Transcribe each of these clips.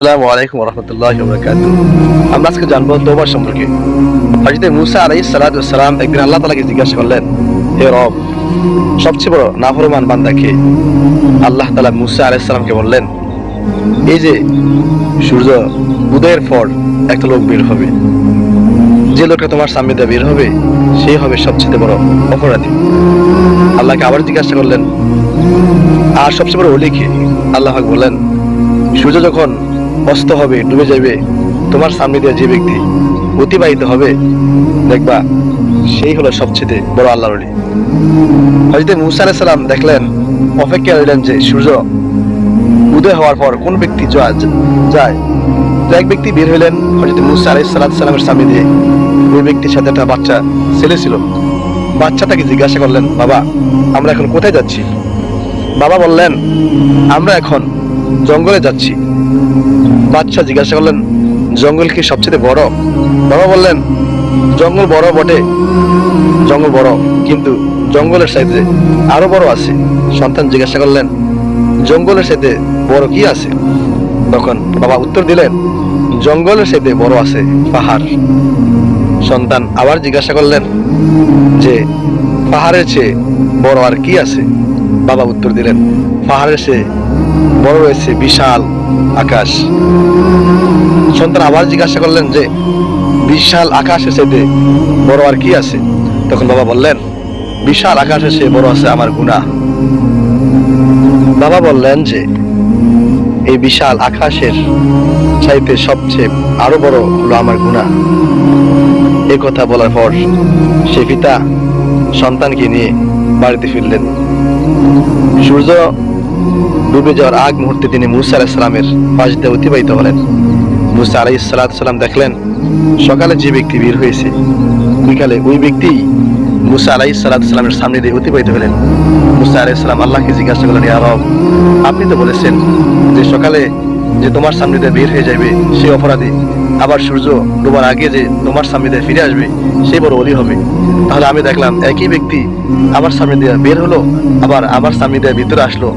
আসসালামু আলাইকুম রহমতুল্লাহ আমরা আজকে জানব তোবার সম্পর্কে। মুসা আলাই সালাম একদিন আল্লাহ তালাকে জিজ্ঞাসা করলেন, হে রব, সবচেয়ে বড় নাফরমান বান্দাকে আল্লাহ তালা মুসা আলাই সালামকে বললেন, এই যে সূর্য, উদয়ের পর একটা লোক বের হবে। যে লোকটা তোমার সামনে দিয়ে বের হবে, সে হবে সবচেয়ে বড় অপরাধী। আল্লাহকে আবার জিজ্ঞাসা করলেন, আর সবচেয়ে বড় অলিকে আল্লাহ পাক বললেন, সূর্য যখন অস্ত হবে, ডুবে যাবে তোমার সামনে দিয়ে যে ব্যক্তি অতিবাহিত হবে, দেখবা সেই হলো সবচেয়ে বড় আল্লাহর অলি হজরত মুসা সালাম দেখলেন, অপেক্ষা রইলেন যে সূর্য উদয় হওয়ার পর কোন ব্যক্তি যায়, তো এক ব্যক্তি বের হইলেন হজরত মুসা আলাইহিস সালামের সামনে দিয়ে। ওই ব্যক্তির সাথে একটা বাচ্চা ছেলে ছিল। বাচ্চাটাকে জিজ্ঞাসা করলেন, বাবা, আমরা এখন কোথায় যাচ্ছি? বাবা বললেন, আমরা এখন জঙ্গলে যাচ্ছি। বাচ্চা জিজ্ঞাসা করলেন, জঙ্গল কি সবচেয়ে বড়? বাবা বললেন, জঙ্গল বড় বটে, জঙ্গল বড়, কিন্তু জঙ্গলের সাইডে আরও বড় আছে। সন্তান জিজ্ঞাসা করলেন, জঙ্গলের সাথে বড় কি আছে? তখন বাবা উত্তর দিলেন, জঙ্গলের সাথে বড় আছে পাহাড়। সন্তান আবার জিজ্ঞাসা করলেন, যে পাহাড়ের চেয়ে বড় আর কি আছে? বাবা উত্তর দিলেন, পাহাড়ের চেয়ে বড় রয়েছে বিশাল আকাশ। সন্তান আবার জিজ্ঞাসা করলেন যে, বিশাল আকাশের সাথে বড় আর কি আছে? তখন বাবা বললেন, বিশাল আকাশের চেয়ে বড় আছে আমার গুনাহ বাবা বললেন যে, এই বিশাল আকাশের চাইতে সবচেয়ে আরও বড় হলো আমার গুনাহ এই কথা বলার পর সে পিতা সন্তানকে নিয়ে বাড়িতে ফিরলেন। সূর্য ডুবে যাওয়ার আগ মুহূর্তে তিনি মুসা আলাহ সালামের পাশ দিয়ে অতিবাহিত হলেন। মুসা আলাই সালাম দেখলেন, সকালে যে ব্যক্তি বের হয়েছে, বিকালে ওই ব্যক্তি মুসা আলাই সালামের সামনে দিয়ে অতিবাহিত হলেন। মুসা আলাই সালাম আল্লাহকে জিজ্ঞাসা করলেন, ইয়া রব, আপনি তো বলেছেন যে সকালে যে তোমার সামনে দিয়ে বের হয়ে যাবে সেই অপরাধী, আবার সূর্য ডোবার আগে যে তোমার সামনে দিয়ে ফিরে আসবে সেই বড় অলি হবে। তাহলে আমি দেখলাম একই ব্যক্তি আমার সামনে দিয়ে বের হলো, আবার আমার সামনে দিয়ে ভিতরে আসলো।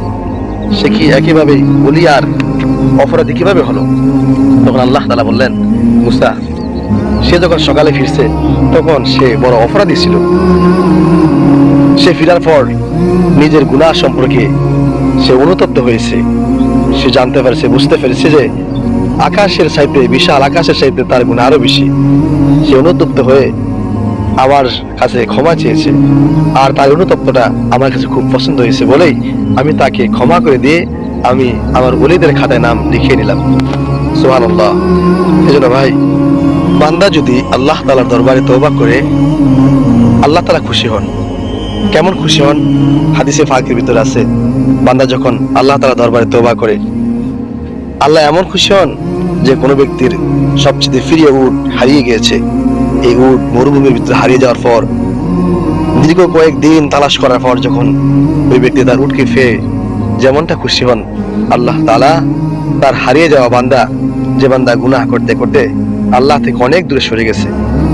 সে কি একইভাবে অলি আর অপরাধী কীভাবে হলো? তখন আল্লাহ তালা বললেন, মুসা, সে যখন সকালে ফিরছে, তখন সে বড় অপরাধী ছিল। সে ফিরার পর নিজের গুনাহ সম্পর্কে সে অনুতপ্ত হয়েছে। সে জানতে পারছে, বুঝতে পেরেছে যে আকাশের চাইতে, বিশাল আকাশের চাইতে তার গুণ আরও বেশি। সে অনুতপ্ত হয়ে আমার কাছে ক্ষমা চেয়েছে। আর তার অনুতপ্তটা আমার কাছে খুব পছন্দ হয়েছে বলেই আমি তাকে ক্ষমা করে দিয়ে আমি আমার অলিদের খাতায় নাম লিখিয়ে নিলাম। সোহান আল্লাহ এই জন্য ভাই, বান্দা যদি আল্লাহ তালার দরবারে তৌবা করে, আল্লাহ তালা খুশি হন। কেমন খুশি হন? হাদিসে ফাঁকের ভিতরে আছে, বান্দা যখন আল্লাহ তালা দরবারে তৌবা করে, আল্লাহ এমন খুশি হন যে কোনো ব্যক্তির সবচেয়ে ফিরিয়ে উট হারিয়ে গিয়েছে। এই উট মরুভূমির ভিতরে হারিয়ে যাওয়ার পর, দীর্ঘ কয়েকদিন তালাশ করার পর যখন ওই ব্যক্তি তার উটকে ফেয়ে যেমনটা খুশি হন, আল্লাহ তালা তার হারিয়ে যাওয়া বান্দা, যে বান্দা গুনাহ করতে করতে আল্লাহ থেকে অনেক দূরে সরে গেছে।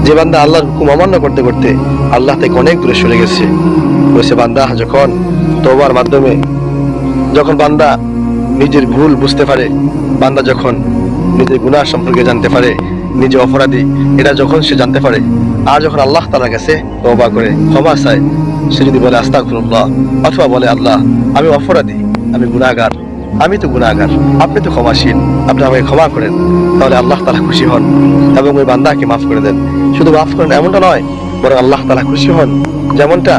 যে বান্দা আল্লাহর হুকুম অমান্য করতে করতে আল্লাহ থেকে অনেক দূরে সরে গেছে। বসে বান্দা যখন তোবার মাধ্যমে, যখন বান্দা নিজের ভুল বুঝতে পারে, বান্দা যখন নিজের গুনাহ সম্পর্কে জানতে পারে নিজে অপরাধী, এটা যখন সে জানতে পারে, আর যখন আল্লাহ তালা কাছে তওবা করে, ক্ষমা চায়, সে যদি বলে, আস্তাগফিরুল্লাহ, অথবা বলে, আল্লাহ, আমি অপরাধী, আমি গুনাহগার, আমি তো গুনাহগার, আপনি তো ক্ষমাশীল, আপনি আমাকে ক্ষমা করেন, তাহলে আল্লাহ তালা খুশি হন এবং ওই বান্দাকে মাফ করে দেন। শুধু মাফ করেন এমনটা নয়, বরং আল্লাহ তালা খুশি হন। যেমনটা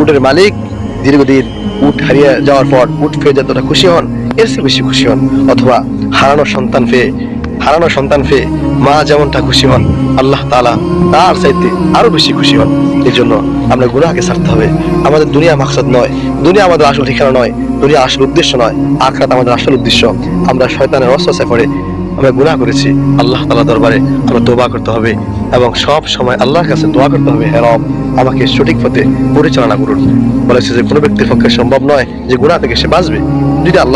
উটের মালিক দীর্ঘদিন উট হারিয়ে যাওয়ার পর উট ফেয়ে যতটা খুশি হন, এর চেয়ে বেশি খুশি হন, অথবা হারানো সন্তান পেয়ে হারানো সন্তান পেয়ে মা যেমনটা খুশি হন, আল্লাহ তালা তার চাইতে আরও বেশি খুশি হন। এই জন্য আমরা গুনাহকে ছাড়তে হবে। আমাদের দুনিয়া মাকসাদ নয়, দুনিয়া আমাদের আসল ঠিকানা নয়, দুনিয়া আসল উদ্দেশ্য নয়, আখরাত আমাদের আসল উদ্দেশ্য। আমরা শয়তানের অস্বস্থায় পড়ে আমরা গুনাহ করেছি। আল্লাহ তালা দরবারে আমরা তোবা করতে হবে এবং সব সময় আল্লাহর কাছে দোয়া করতে হবে, হে রব, আমাকে সঠিক পথে পরিচালনা করুন। বলেছে যে কোনো ব্যক্তির পক্ষে সম্ভব নয় যে গুনাহ থেকে সে বাঁচবে, যদি আল্লাহ